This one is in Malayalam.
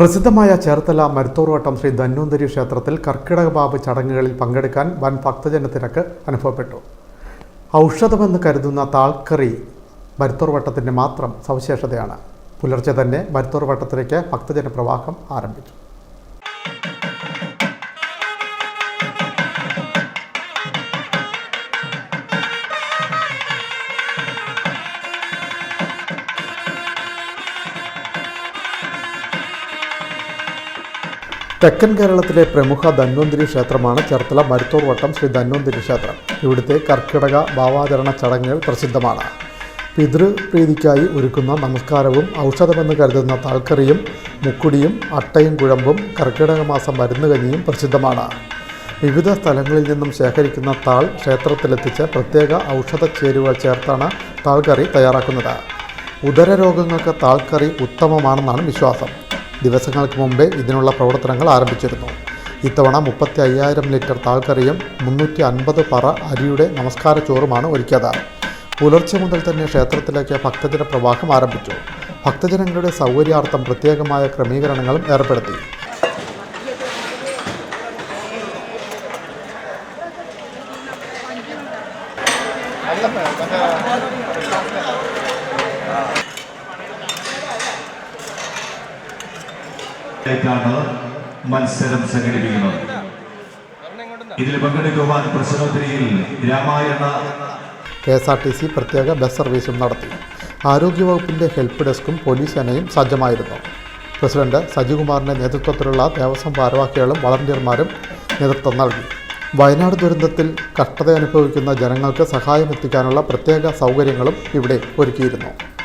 പ്രസിദ്ധമായ ചേർത്തല മരുത്തോറുവട്ടം ശ്രീ ധന്വന്തരി ക്ഷേത്രത്തിൽ കർക്കിടക ബാബ് ചടങ്ങുകളിൽ പങ്കെടുക്കാൻ വൻ ഭക്തജന തിരക്ക് അനുഭവപ്പെട്ടു. ഔഷധമെന്ന് കരുതുന്ന താൾക്കറി മരുത്തോർവട്ടത്തിന്റെ മാത്രം സവിശേഷതയാണ്. പുലർച്ചെ തന്നെ മരുത്തോർവട്ടത്തിലേക്ക് ഭക്തജന പ്രവാഹം ആരംഭിച്ചു. തെക്കൻ കേരളത്തിലെ പ്രമുഖ ധന്വന്തിരി ക്ഷേത്രമാണ് ചേർത്തല മരുത്തൂർ വട്ടം ശ്രീ ധന്വന്തിരി ക്ഷേത്രം. ഇവിടുത്തെ കർക്കിടക ഭാവാചരണ ചടങ്ങുകൾ പ്രസിദ്ധമാണ്. പിതൃപ്രീതിക്കായി ഒരുക്കുന്ന നമസ്കാരവും ഔഷധമെന്ന് കരുതുന്ന താൽക്കറിയും മുക്കുടിയും അട്ടയും കുഴമ്പും കർക്കിടക മാസം മരുന്നുകഞ്ഞിയും പ്രസിദ്ധമാണ്. വിവിധ സ്ഥലങ്ങളിൽ നിന്നും ശേഖരിക്കുന്ന താൾ ക്ഷേത്രത്തിലെത്തിച്ച് പ്രത്യേക ഔഷധ ചേരുവകൾ ചേർത്താണ് താൾക്കറി തയ്യാറാക്കുന്നത്. ഉദരരോഗങ്ങൾക്ക് താൾക്കറി ഉത്തമമാണെന്നാണ് വിശ്വാസം. ദിവസങ്ങൾക്ക് മുമ്പേ ഇതിനുള്ള പ്രവർത്തനങ്ങൾ ആരംഭിച്ചിരുന്നു. ഇത്തവണ മുപ്പത്തി അയ്യായിരം ലിറ്റർ താൾക്കറിയും മുന്നൂറ്റി അൻപത് പറ അരിയുടെ നമസ്കാര ചോറുമാണ് ഒരുക്കിയത്. പുലർച്ചെ മുതൽ തന്നെ ക്ഷേത്രത്തിലേക്ക് ഭക്തജന പ്രവാഹം ആരംഭിച്ചു. ഭക്തജനങ്ങളുടെ സൗകര്യാർത്ഥം പ്രത്യേകമായ ക്രമീകരണങ്ങളും ഏർപ്പെടുത്തി. ാണ് മത്സരം സംഘടിപ്പിക്കുന്നത്. ഇതിൽ പങ്കെടുക്കുവാൻ പ്രശ്നോത്തരിയിൽ Ramayana K S R T C പ്രത്യേക ബസ് സർവീസും നടത്തി. ആരോഗ്യവകുപ്പിന്റെ ഹെൽപ്പ് ഡെസ്കും പോലീസ് സേനയും സജ്ജമായിരുന്നു. പ്രസിഡന്റ് സജികുമാറിന്റെ നേതൃത്വത്തിലുള്ള ദേവസ്വം ഭാരവാഹികളും വളണ്ടിയർമാരും നേതൃത്വം നൽകി. വയനാട് ദുരന്തത്തിൽ കഷ്ടത അനുഭവിക്കുന്ന ജനങ്ങൾക്ക് സഹായമെത്തിക്കാനുള്ള പ്രത്യേക സൗകര്യങ്ങളും ഇവിടെ ഒരുക്കിയിരുന്നു.